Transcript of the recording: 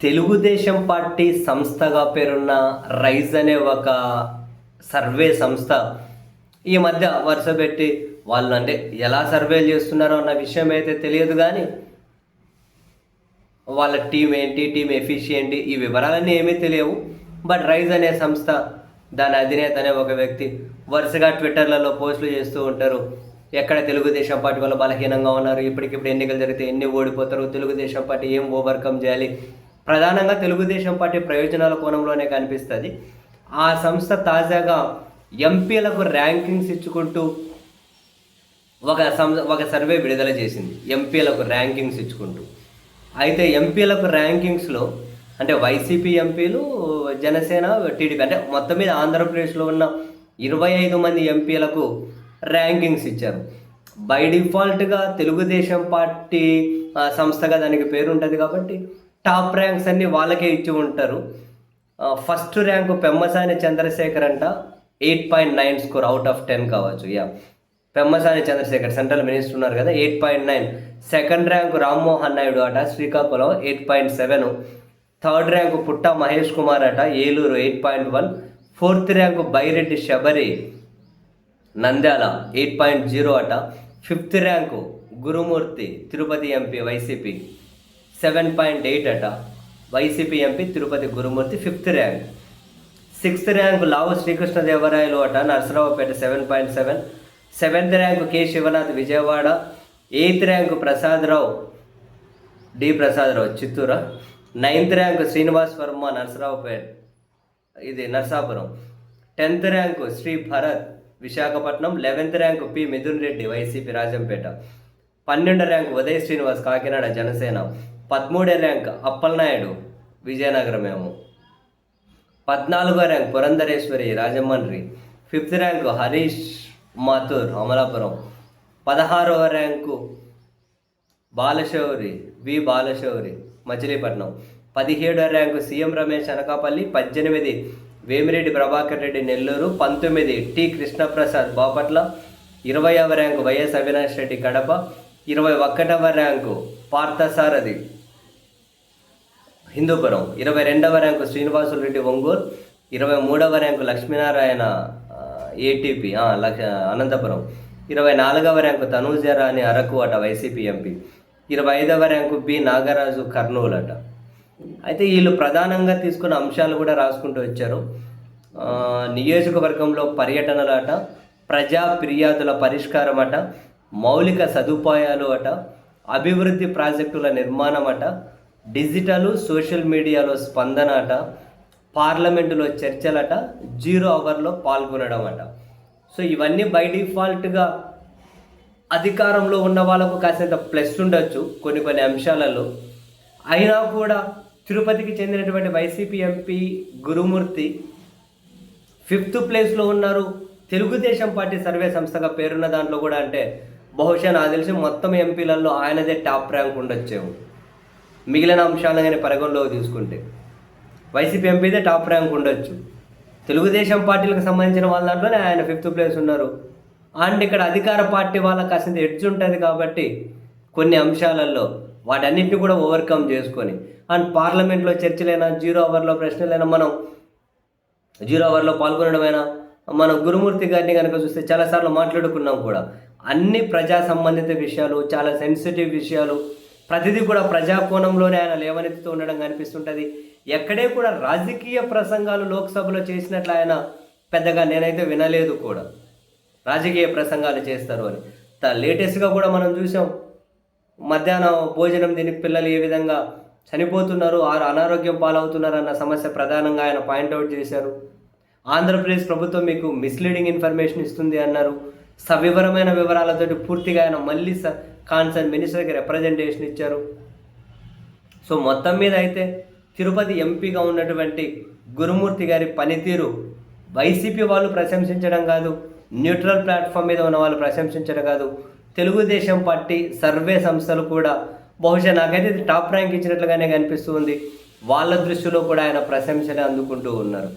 Telugu Desam party సంస్థగా పేరున్న rise అనే ఒక సర్వే సంస్థ ఈ మధ్య వరుస పెట్టి వాళ్ళు అంటే ఎలా సర్వేలు చేస్తున్నారో అన్న విషయం అయితే తెలియదు కానీ వాళ్ళ టీం ఏంటి టీం ఎఫిషియంట్ ఈ వివరాలన్నీ ఏమీ తెలియవు. బట్ రైజ్ అనే సంస్థ దాని అధినేత అనే ఒక వ్యక్తి వరుసగా ట్విట్టర్లలో పోస్టులు చేస్తూ ఉంటారు. ఎక్కడ తెలుగుదేశం పార్టీ వాళ్ళు బలహీనంగా ఉన్నారు ఇప్పటికిప్పుడు ఎన్నికలు జరిగితే ఎన్ని ఓడిపోతారు తెలుగుదేశం పార్టీ ఏం ఓవర్కమ్ చేయాలి ప్రధానంగా తెలుగుదేశం పార్టీ ప్రయోజనాల కోణంలోనే కనిపిస్తుంది. ఆ సంస్థ తాజాగా ఎంపీలకు ర్యాంకింగ్స్ ఇచ్చుకుంటూ ఒక సం ఒక సర్వే విడుదల చేసింది. ఎంపీలకు ర్యాంకింగ్స్ ఇచ్చుకుంటూ. అయితే ఎంపీలకు ర్యాంకింగ్స్లో అంటే వైసీపీ ఎంపీలు జనసేన టీడీపీ అంటే మొత్తం మీద ఆంధ్రప్రదేశ్లో ఉన్న ఇరవై ఐదు మంది ఎంపీలకు ర్యాంకింగ్స్ ఇచ్చారు. బై డిఫాల్ట్గా తెలుగుదేశం పార్టీ సంస్థగా దానికి పేరు ఉంటుంది కాబట్టి టాప్ ర్యాంక్స్ అన్నీ వాళ్ళకే ఇచ్చి ఉంటారు. ఫస్ట్ ర్యాంకు పెమ్మసాని చంద్రశేఖర్ అంట. Eight point nine score out of ten కావచ్చు. Yeah. Pemmasani Chandrasekhar central minister ఉన్నారు కదా eight point nine. Second rank Rammohan Naidu అట Srikakulam eight point seven. Third rank Putta Mahesh Kumar అట Eluru eight point one. Fourth rank Byreddy Sabari Nandyal eight point zero అట. Fifth rank Gurumurthy Tirupati MP YCP. Seven point eight అట. YCP MP Tirupati Gurumurthy fifth rank sixth rank Lavu Srikrishnadevarayalu అట Narasaraopet seven point seven seventh rank K. Sivanath Vijayawada. Eighth rank Prasadarao D. Prasadarao Chittoor. Ninth rank Srinivas Varma Narasaraopet ఇది Narsapuram. Tenth rank Sri Bharat Visakhapatnam. Eleventh rank P. Mithun Reddy YCP Rajampet. పన్నెండు rank Uday Srinivas Kakinada Janasena. పదమూడో rank Appalanaidu Vizianagaram ఏమో. పద్నాలుగో rank Purandeswari Rajahmundry fifth rank Harish Mathur Amalapuram. పదహారవ rank Balashowry V Balashowry Machilipatnam. పదిహేడో rank CM Ramesh Anakapalli పద్దెనిమిది వేమిరెడ్డి ప్రభాకర్ రెడ్డి నెల్లూరు పంతొమ్మిది T Krishnaprasad Bapatla ఇరవైవ rank Y S Avinash Reddy Kadapa ఇరవై ఒకటవ ర్యాంకు పార్థసారథి. హిందూపురం. ఇరవై రెండవ ర్యాంకు శ్రీనివాసులు రెడ్డి ఒంగోలు. ఇరవై మూడవ ర్యాంకు లక్ష్మీనారాయణ ఏటీపీ లక్ష అనంతపురం. ఇరవై నాలుగవ ర్యాంకు తనూజరాణి అరకు అట వైసీపీ ఎంపీ. ఇరవై ఐదవ ర్యాంకు బి నాగరాజు కర్నూలు అట అయితే వీళ్ళు ప్రధానంగా తీసుకున్న అంశాలు కూడా రాసుకుంటూ వచ్చారు. నియోజకవర్గంలో పర్యటనలు అట ప్రజా ఫిర్యాదుల పరిష్కారం అట మౌలిక సదుపాయాలు అట అభివృద్ధి ప్రాజెక్టుల నిర్మాణం అట డిజిటల్ సోషల్ మీడియాలో స్పందన అట పార్లమెంటులో చర్చలట జీరో అవర్లో పాల్గొనడం అట సో ఇవన్నీ బై డిఫాల్ట్గా అధికారంలో ఉన్న వాళ్ళకు కాసేంత ప్లస్ ఉండొచ్చు కొన్ని కొన్ని అంశాలలో. అయినా కూడా తిరుపతికి చెందినటువంటి వైసీపీ ఎంపీ గురుమూర్తి ఫిఫ్త్ ప్లేస్లో ఉన్నారు. తెలుగుదేశం పార్టీ సర్వే సంస్థగా పేరున్న దాంట్లో కూడా అంటే బహుశా నాకు తెలిసి మొత్తం ఎంపీలలో ఆయనదే టాప్ ర్యాంక్ ఉండొచ్చేమో. మిగిలిన అంశాలను కానీ పరిగణలోకి తీసుకుంటే. వైసీపీ ఎంపీదే టాప్ ర్యాంక్ ఉండొచ్చు. తెలుగుదేశం పార్టీలకు సంబంధించిన వాళ్ళ దాంట్లోనే ఆయన ఫిఫ్త్ ప్లేస్ ఉన్నారు. అండ్ ఇక్కడ అధికార పార్టీ వాళ్ళకి కాసింత ఎడ్జ్ ఉంటుంది కాబట్టి కొన్ని అంశాలలో వాటన్నిటిని కూడా ఓవర్కమ్ చేసుకొని అండ్ పార్లమెంట్లో చర్చలైనా జీరో అవర్లో ప్రశ్నలైనా మనం జీరో అవర్లో పాల్గొనడమైనా మనం గురుమూర్తి గారిని కనుక చూస్తే చాలాసార్లు మాట్లాడుకున్నాం కూడా. అన్ని ప్రజా సంబంధిత విషయాలు చాలా సెన్సిటివ్ విషయాలు ప్రతిదీ కూడా ప్రజాకోణంలోనే ఆయన లేవనెత్తుతూ ఉండడం కనిపిస్తుంటుంది. ఎక్కడే కూడా రాజకీయ ప్రసంగాలు లోక్సభలో చేసినట్లు ఆయన పెద్దగా నేనైతే వినలేదు కూడా. రాజకీయ ప్రసంగాలు చేస్తారు అని. లేటెస్ట్గా కూడా మనం చూసాం మధ్యాహ్నం భోజనం తిని పిల్లలు ఏ విధంగా చనిపోతున్నారు ఆరు అనారోగ్యం పాలవుతున్నారు అన్న సమస్య ప్రధానంగా ఆయన పాయింట్అవుట్ చేశారు. ఆంధ్రప్రదేశ్ ప్రభుత్వం మీకు మిస్లీడింగ్ ఇన్ఫర్మేషన్ ఇస్తుంది అన్నారు. సవివరమైన వివరాలతోటి పూర్తిగా ఆయన మళ్ళీ స కాన్సర్న్ మినిస్టర్కి రిప్రజెంటేషన్ ఇచ్చారు. సో మొత్తం మీద అయితే తిరుపతి ఎంపీగా ఉన్నటువంటి గురుమూర్తి గారి పనితీరు వైసీపీ వాళ్ళు ప్రశంసించడం కాదు న్యూట్రల్ ప్లాట్ఫామ్ మీద ఉన్న వాళ్ళు ప్రశంసించడం కాదు తెలుగుదేశం పార్టీ సర్వే సంస్థలు కూడా బహుశా నాకైతే ఇది టాప్ ర్యాంక్ ఇచ్చినట్లుగానే కనిపిస్తుంది వాళ్ళ దృష్టిలో కూడా ఆయన ప్రశంసనే అందుకుంటూ ఉన్నారు.